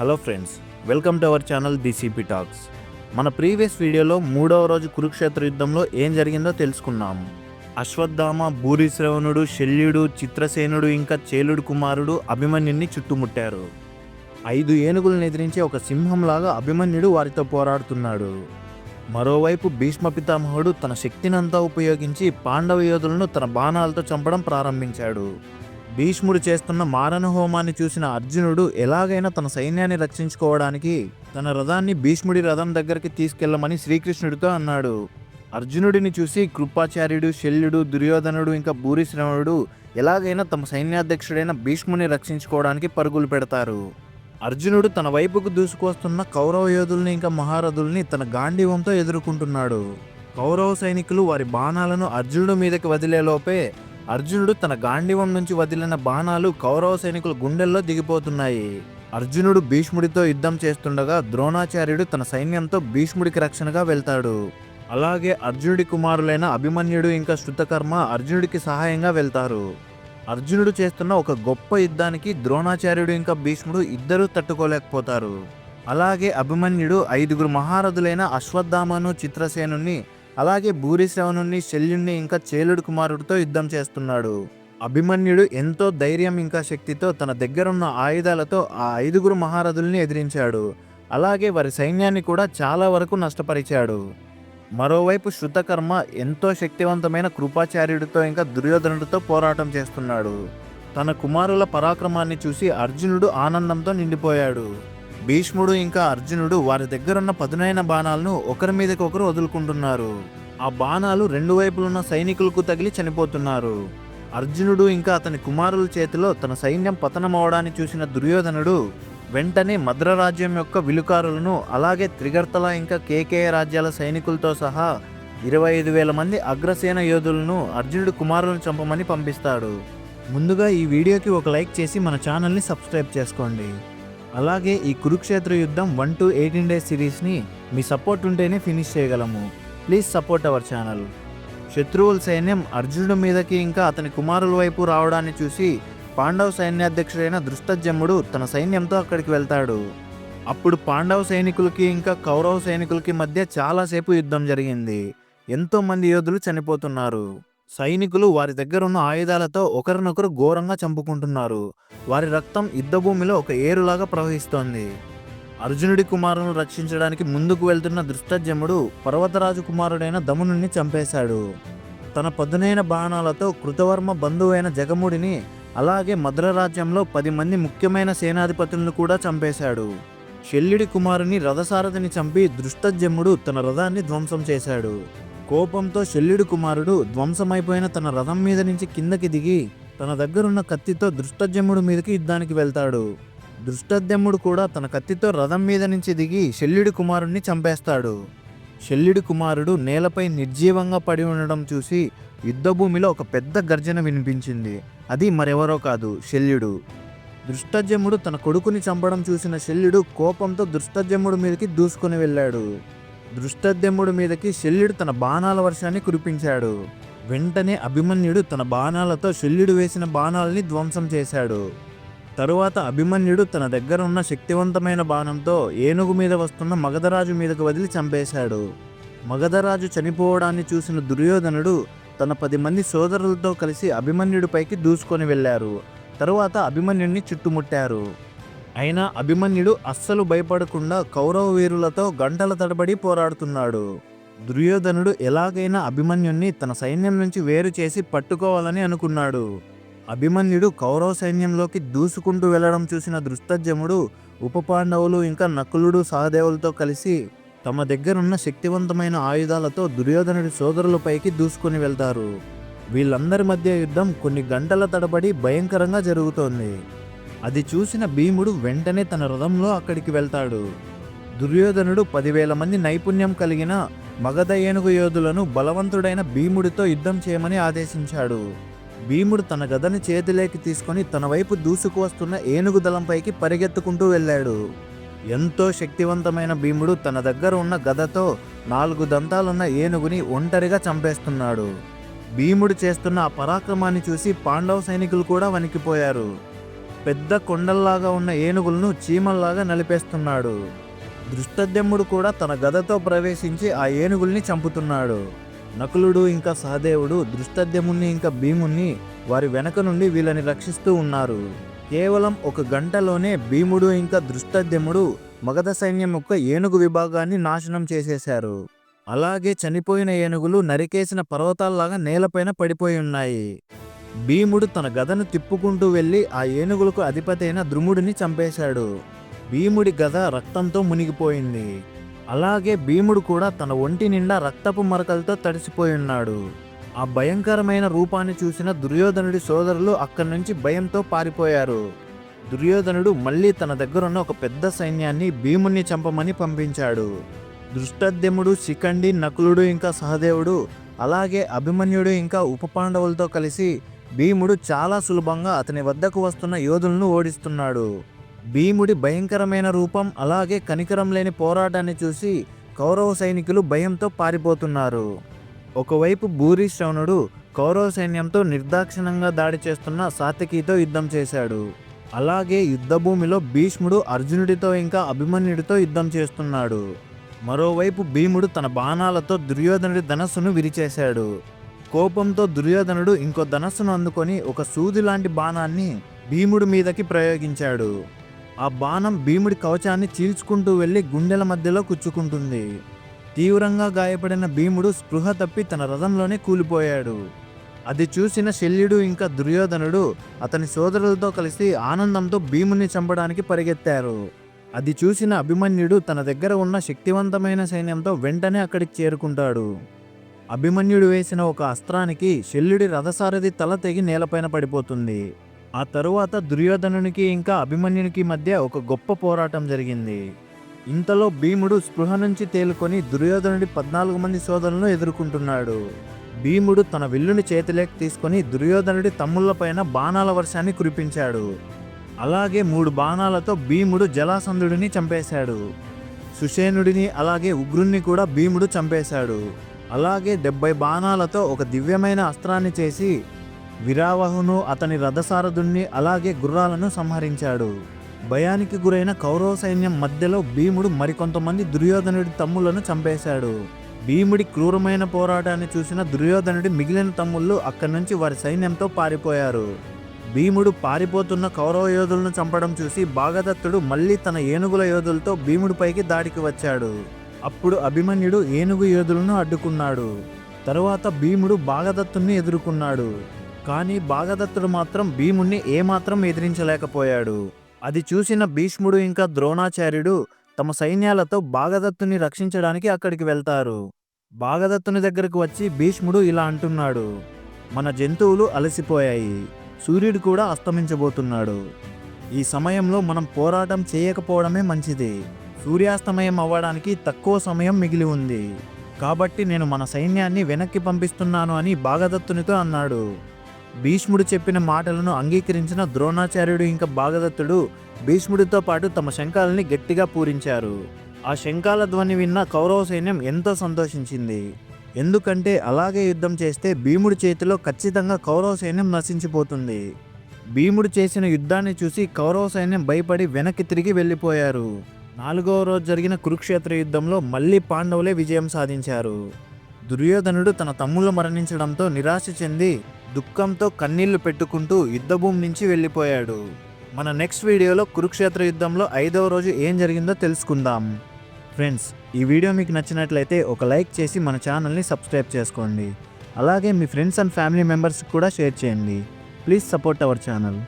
Hello friends welcome to our channel DCP talks. మన previous వీడియోలో మూడవ రోజు కురుక్షేత్ర యుద్ధంలో ఏం జరిగిందో తెలుసుకున్నాం అశ్వత్థామ భూరిశ్రవణుడు శల్యుడు చిత్రసేనుడు ఇంకా చేలుడు కుమారుడు అభిమన్యుని చుట్టుముట్టారు. ఐదు ఏనుగులను ఎదిరించే ఒక సింహంలాగా అభిమన్యుడు వారితో పోరాడుతున్నాడు. మరోవైపు భీష్మ పితామహుడు తన శక్తినంతా ఉపయోగించి పాండవ యోధులను తన బాణాలతో చంపడం ప్రారంభించాడు. భీష్ముడు చేస్తున్న మారణ హోమాన్ని చూసిన అర్జునుడు ఎలాగైనా తన సైన్యాన్ని రక్షించుకోవడానికి తన రథాన్ని భీష్ముడి రథం దగ్గరికి తీసుకెళ్ళమని శ్రీకృష్ణుడితో అన్నాడు. అర్జునుడిని చూసి కృపాచార్యుడు శల్యుడు దుర్యోధనుడు ఇంకా భూరిశ్రవణుడు ఎలాగైనా తమ సైన్యాధ్యక్షుడైన భీష్ముని రక్షించుకోవడానికి పరుగులు పెడతారు. అర్జునుడు తన వైపుకు దూసుకొస్తున్న కౌరవ యోధుల్ని ఇంకా మహారథుల్ని తన గాంధీవంతో ఎదుర్కొంటున్నాడు. కౌరవ సైనికులు వారి బాణాలను అర్జునుడి మీదకి వదిలేలోపే అర్జునుడు తన గాంధీవం నుంచి వదిలిన బాణాలు కౌరవ సైనికుల గుండెల్లో దిగిపోతున్నాయి. అర్జునుడు భీష్ముడితో యుద్ధం చేస్తుండగా ద్రోణాచార్యుడు తన సైన్యంతో భీష్ముడికి రక్షణగా వెళ్తాడు. అలాగే అర్జునుడి కుమారులైన అభిమన్యుడు ఇంకా శృతకర్మ అర్జునుడికి సహాయంగా వెళ్తారు. అర్జునుడు చేస్తున్న ఒక గొప్ప యుద్ధానికి ద్రోణాచార్యుడు ఇంకా భీష్ముడు ఇద్దరూ తట్టుకోలేకపోతారు. అలాగే అభిమన్యుడు ఐదుగురు మహారథులైన అశ్వత్థామను చిత్రసేనుని అలాగే భూరిశ్రవణుణ్ణి శల్యుణ్ణి ఇంకా చేలుడు కుమారుడితో యుద్ధం చేస్తున్నాడు. అభిమన్యుడు ఎంతో ధైర్యం ఇంకా శక్తితో తన దగ్గరున్న ఆయుధాలతో ఆ ఐదుగురు మహారథుల్ని ఎదిరించాడు. అలాగే వారి సైన్యాన్ని కూడా చాలా వరకు నష్టపరిచాడు. మరోవైపు శృతకర్మ ఎంతో శక్తివంతమైన కృపాచార్యుడితో ఇంకా దుర్యోధనుడితో పోరాటం చేస్తున్నాడు. తన కుమారుల పరాక్రమాన్ని చూసి అర్జునుడు ఆనందంతో నిండిపోయాడు. భీష్ముడు ఇంకా అర్జునుడు వారి దగ్గరున్న పదునైన బాణాలను ఒకరి మీదకి ఒకరు వదులుకుంటున్నారు. ఆ బాణాలు రెండు వైపులున్న సైనికులకు తగిలి చనిపోతున్నారు. అర్జునుడు ఇంకా అతని కుమారుల చేతిలో తన సైన్యం పతనమవడాన్ని చూసిన దుర్యోధనుడు వెంటనే మద్రరాజ్యం యొక్క విలుకారులను అలాగే త్రిగర్తల ఇంకా కేకేయ రాజ్యాల సైనికులతో సహా ఇరవై ఐదు వేల మంది అగ్రసేన యోధులను అర్జునుడు కుమారులను చంపమని పంపిస్తాడు. ముందుగా ఈ వీడియోకి ఒక లైక్ చేసి మన ఛానల్ని సబ్స్క్రైబ్ చేసుకోండి. అలాగే ఈ కురుక్షేత్ర యుద్ధం వన్ టు ఎయిటీన్ డేస్ సిరీస్ని మీ సపోర్ట్ ఉంటేనే ఫినిష్ చేయగలము. Please support our channel. శత్రువుల సైన్యం అర్జునుడి మీదకి ఇంకా అతని కుమారుల వైపు రావడాన్ని చూసి పాండవ సైన్యాధ్యక్షుడైన దృష్టజమ్ముడు తన సైన్యంతో అక్కడికి వెళ్తాడు. అప్పుడు పాండవ సైనికులకి ఇంకా కౌరవ సైనికులకి మధ్య చాలాసేపు యుద్ధం జరిగింది. ఎంతోమంది యోధులు చనిపోతున్నారు. సైనికులు వారి దగ్గరున్న ఆయుధాలతో ఒకరినొకరు ఘోరంగా చంపుకుంటున్నారు. వారి రక్తం యుద్ధభూమిలో ఒక ఏరులాగా ప్రవహిస్తోంది. అర్జునుడి కుమారును రక్షించడానికి ముందుకు వెళ్తున్న దృష్టజముడు పర్వతరాజు కుమారుడైన దమునుని చంపేశాడు. తన పదునైన బాణాలతో కృతవర్మ బంధువైన జగముడిని అలాగే మద్రరాజ్యంలో పది మంది ముఖ్యమైన సేనాధిపతులను కూడా చంపేశాడు. శల్యుడి కుమారుని రథసారథిని చంపి దృష్టజమ్ముడు తన రథాన్ని ధ్వంసం చేశాడు. కోపంతో శల్యుడి కుమారుడు ధ్వంసమైపోయిన తన రథం మీద నుంచి కిందకి దిగి తన దగ్గరున్న కత్తితో దృష్టజమ్ముడు మీదకి యుద్ధానికి వెళ్తాడు. దృష్టద్యమ్ముడు కూడా తన కత్తితో రథం మీద నుంచి దిగి శల్యుడి కుమారుణ్ణి చంపేస్తాడు. శల్యుడి కుమారుడు నేలపై నిర్జీవంగా పడి ఉండడం చూసి యుద్ధభూమిలో ఒక పెద్ద గర్జన వినిపించింది. అది మరెవరో కాదు శల్యుడు దృష్టజమ్ముడు తన కొడుకుని చంపడం చూసిన శల్యుడు కోపంతో దృష్టజమ్ముడు మీదకి దూసుకొని వెళ్ళాడు. దృష్టద్యమ్ముడి మీదకి శల్యుడు తన బాణాల వర్షాన్ని కురిపించాడు. వెంటనే అభిమన్యుడు తన బాణాలతో శల్యుడు వేసిన బాణాలని ధ్వంసం చేశాడు. తరువాత అభిమన్యుడు తన దగ్గర ఉన్న శక్తివంతమైన బాణంతో ఏనుగు మీద వస్తున్న మగధరాజు మీదకు వదిలి చంపేశాడు. మగధరాజు చనిపోవడాన్ని చూసిన దుర్యోధనుడు తన పది మంది సోదరులతో కలిసి అభిమన్యుడిపైకి దూసుకొని వెళ్ళారు. తరువాత అభిమన్యుడిని చుట్టుముట్టారు. అయినా అభిమన్యుడు అస్సలు భయపడకుండా కౌరవ వీరులతో గంటల తడబడి పోరాడుతున్నాడు. దుర్యోధనుడు ఎలాగైనా అభిమన్యుణ్ణి తన సైన్యం నుంచి వేరు చేసి పట్టుకోవాలని అనుకున్నాడు. అభిమన్యుడు కౌరవ సైన్యంలోకి దూసుకుంటూ వెళ్ళడం చూసిన దృష్టజముడు ఉప పాండవులు ఇంకా నకులుడు సహదేవులతో కలిసి తమ దగ్గరున్న శక్తివంతమైన ఆయుధాలతో దుర్యోధనుడి సోదరులపైకి దూసుకొని వెళ్తారు. వీళ్ళందరి మధ్య యుద్ధం కొన్ని గంటల తడబడి భయంకరంగా జరుగుతోంది. అది చూసిన భీముడు వెంటనే తన రథంలో అక్కడికి వెళ్తాడు. దుర్యోధనుడు పదివేల మంది నైపుణ్యం కలిగిన మగధ ఏనుగు యోధులను బలవంతుడైన భీముడితో యుద్ధం చేయమని ఆదేశించాడు. భీముడు తన గదని చేతిలోకి తీసుకొని తన వైపు దూసుకు వస్తున్న ఏనుగు దళంపైకి పరిగెత్తుకుంటూ వెళ్ళాడు. ఎంతో శక్తివంతమైన భీముడు తన దగ్గర ఉన్న గదతో నాలుగు దంతాలున్న ఏనుగుని ఒంటరిగా చంపేస్తున్నాడు. భీముడు చేస్తున్న ఆ పరాక్రమాన్ని చూసి పాండవ సైనికులు కూడా వణికిపోయారు. పెద్ద కొండల్లాగా ఉన్న ఏనుగులను చీమల్లాగా నలిపేస్తున్నాడు. దృష్టద్యమ్ముడు కూడా తన గదతో ప్రవేశించి ఆ ఏనుగుల్ని చంపుతున్నాడు. నకులుడు ఇంకా సహదేవుడు దృష్టద్యముణ్ణి ఇంకా భీముణ్ణి వారి వెనక నుండి వీళ్ళని రక్షిస్తూ ఉన్నారు. కేవలం ఒక గంటలోనే భీముడు ఇంకా దృష్టద్యముడు మగధ సైన్యం యొక్క ఏనుగు విభాగాన్ని నాశనం చేసేశారు. అలాగే చనిపోయిన ఏనుగులు నరికేసిన పర్వతాల్లాగా నేలపైన పడిపోయి ఉన్నాయి. భీముడు తన గదను తిప్పుకుంటూ వెళ్ళి ఆ ఏనుగులకు అధిపతైన ద్రుముడిని చంపేశాడు. భీముడి గద రక్తంతో మునిగిపోయింది. అలాగే భీముడు కూడా తన ఒంటి నిండా రక్తపు మరకలతో తడిసిపోయి ఉన్నాడు. ఆ భయంకరమైన రూపాన్ని చూసిన దుర్యోధనుడి సోదరులు అక్కడి నుంచి భయంతో పారిపోయారు. దుర్యోధనుడు మళ్ళీ తన దగ్గరున్న ఒక పెద్ద సైన్యాన్ని భీముణ్ణి చంపమని పంపించాడు. దృష్టద్యముడు శిఖండి నకులుడు ఇంకా సహదేవుడు అలాగే అభిమన్యుడు ఇంకా ఉప పాండవులతో కలిసి భీముడు చాలా సులభంగా అతని వద్దకు వస్తున్న యోధులను ఓడిస్తున్నాడు. భీముడి భయంకరమైన రూపం అలాగే కనికరం లేని పోరాటాన్ని చూసి కౌరవ సైనికులు భయంతో పారిపోతున్నారు. ఒకవైపు భూరి శ్రవణుడు కౌరవ సైన్యంతో నిర్దాక్షిణంగా దాడి చేస్తున్న సాత్యకితో యుద్ధం చేశాడు. అలాగే యుద్ధభూమిలో భీష్ముడు అర్జునుడితో ఇంకా అభిమన్యుడితో యుద్ధం చేస్తున్నాడు. మరోవైపు భీముడు తన బాణాలతో దుర్యోధనుడి ధనస్సును విరిచేశాడు. కోపంతో దుర్యోధనుడు ఇంకో ధనస్సును అందుకొని ఒక సూది లాంటి బాణాన్ని భీముడి మీదకి ప్రయోగించాడు. ఆ బాణం భీముడి కవచాన్ని చీల్చుకుంటూ వెళ్ళి గుండెల మధ్యలో కుచ్చుకుంటుంది. తీవ్రంగా గాయపడిన భీముడు స్పృహ తప్పి తన రథంలోనే కూలిపోయాడు. అది చూసిన శల్యుడు ఇంకా దుర్యోధనుడు అతని సోదరులతో కలిసి ఆనందంతో భీముని చంపడానికి పరిగెత్తారు. అది చూసిన అభిమన్యుడు తన దగ్గర ఉన్న శక్తివంతమైన సైన్యంతో వెంటనే అక్కడికి చేరుకుంటాడు. అభిమన్యుడు వేసిన ఒక అస్త్రానికి శల్యుడి రథసారథి తల తెగి నేలపైన పడిపోతుంది. ఆ తరువాత దుర్యోధనునికి ఇంకా అభిమన్యునికి మధ్య ఒక గొప్ప పోరాటం జరిగింది. ఇంతలో భీముడు స్పృహ నుంచి తేలుకొని దుర్యోధనుడి పద్నాలుగు మంది సోదరులను ఎదుర్కొంటున్నాడు. భీముడు తన విల్లుని చేతిలోకి తీసుకొని దుర్యోధనుడి తమ్ముళ్ళపైన బాణాల వర్షాన్ని కురిపించాడు. అలాగే మూడు బాణాలతో భీముడు జలాసంధుడిని చంపేశాడు. సుషేనుడిని అలాగే ఉగ్రుణ్ణి కూడా భీముడు చంపేశాడు. అలాగే డెబ్బై బాణాలతో ఒక దివ్యమైన అస్త్రాన్ని చేసి విరావహును అతని రథసారథుణ్ణి అలాగే గుర్రాలను సంహరించాడు. భయానికి గురైన కౌరవ సైన్యం మధ్యలో భీముడు మరికొంతమంది దుర్యోధనుడి తమ్ములను చంపేశాడు. భీముడి క్రూరమైన పోరాటాన్ని చూసిన దుర్యోధనుడి మిగిలిన తమ్ముళ్ళు అక్కడి నుంచి వారి సైన్యంతో పారిపోయారు. భీముడు పారిపోతున్న కౌరవ యోధులను చంపడం చూసి భాగదత్తుడు మళ్ళీ తన ఏనుగుల యోధులతో భీముడిపైకి దాడికి వచ్చాడు. అప్పుడు అభిమన్యుడు ఏనుగు యోధులను అడ్డుకున్నాడు. తరువాత భీముడు భాగదత్తుణ్ణి ఎదుర్కొన్నాడు. కానీ భాగదత్తుడు మాత్రం భీముణ్ణి ఏమాత్రం ఎదిరించలేకపోయాడు. అది చూసిన భీష్ముడు ఇంకా ద్రోణాచార్యుడు తమ సైన్యాలతో భాగదత్తుని రక్షించడానికి అక్కడికి వెళ్తారు. భాగదత్తుని దగ్గరకు వచ్చి భీష్ముడు ఇలా అంటున్నాడు. మన జంతువులు అలసిపోయాయి. సూర్యుడు కూడా అస్తమించబోతున్నాడు. ఈ సమయంలో మనం పోరాటం చేయకపోవడమే మంచిది. సూర్యాస్తమయం అవ్వడానికి తక్కువ సమయం మిగిలి ఉంది. కాబట్టి నేను మన సైన్యాన్ని వెనక్కి పంపిస్తున్నాను అని భాగదత్తునితో అన్నాడు. భీష్ముడు చెప్పిన మాటలను అంగీకరించిన ద్రోణాచార్యుడు ఇంకా భాగదత్తుడు భీష్ముడితో పాటు తమ శంఖాలని గట్టిగా పూరించారు. ఆ శంఖాల ధ్వని విన్న కౌరవ సైన్యం ఎంతో సంతోషించింది. ఎందుకంటే అలాగే యుద్ధం చేస్తే భీముడి చేతిలో ఖచ్చితంగా కౌరవ సైన్యం నశించిపోతుంది. భీముడు చేసిన యుద్ధాన్ని చూసి కౌరవ సైన్యం భయపడి వెనక్కి తిరిగి వెళ్ళిపోయారు. నాలుగవ రోజు జరిగిన కురుక్షేత్ర యుద్ధంలో మళ్ళీ పాండవులే విజయం సాధించారు. దుర్యోధనుడు తన తమ్ముళ్ళు మరణించడంతో నిరాశ చెంది దుఃఖంతో కన్నీళ్ళు పెట్టుకుంటూ యుద్ధభూమి నుంచి వెళ్ళిపోయాడు. మన నెక్స్ట్ వీడియోలో కురుక్షేత్ర యుద్ధంలో ఐదవ రోజు ఏం జరిగిందో తెలుసుకుందాం. ఫ్రెండ్స్ ఈ వీడియో మీకు నచ్చినట్లయితే ఒక లైక్ చేసి మన ఛానల్ని సబ్స్క్రైబ్ చేసుకోండి. అలాగే మీ ఫ్రెండ్స్ అండ్ ఫ్యామిలీ మెంబర్స్కి కూడా షేర్ చేయండి. Please support our channel.